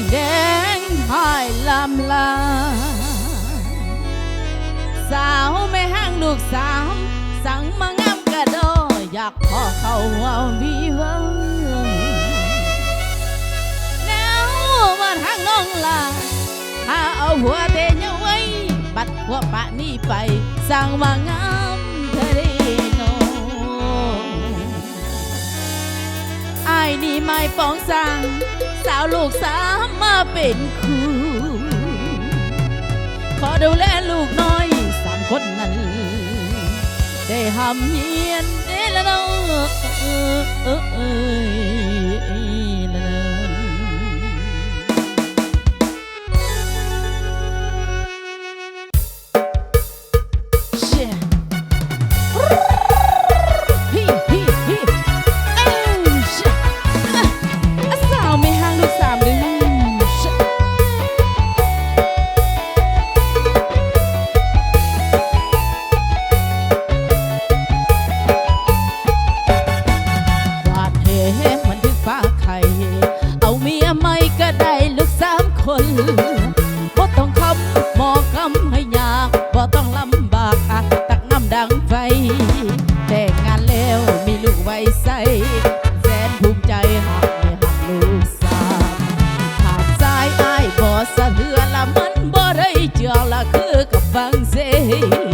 งแดงหอยลำลา สาวไม่ห้างลูกสาว สั่งมางามกระโดอยากขอเขาเอาวีเวอแนวว่าทางน้องลาถ้าเอาหัวเตยไว้ บัดหัวปะนี่ไป สั่งมางามเธอได้โนไอ้นี่ไม่ป้องสั่ง สาวลูกสามมาเป็นครูขอดูแลลูกน้อยสามคนนั้น ได้หำเยียนได้แล้วเนาะ ใส่แสนภูมิใจหักไม่หักลูกสาวขาดซ้ายอ้ายบ่สะเทือนละมันบ่ได้เจือละคือกับฟังเสย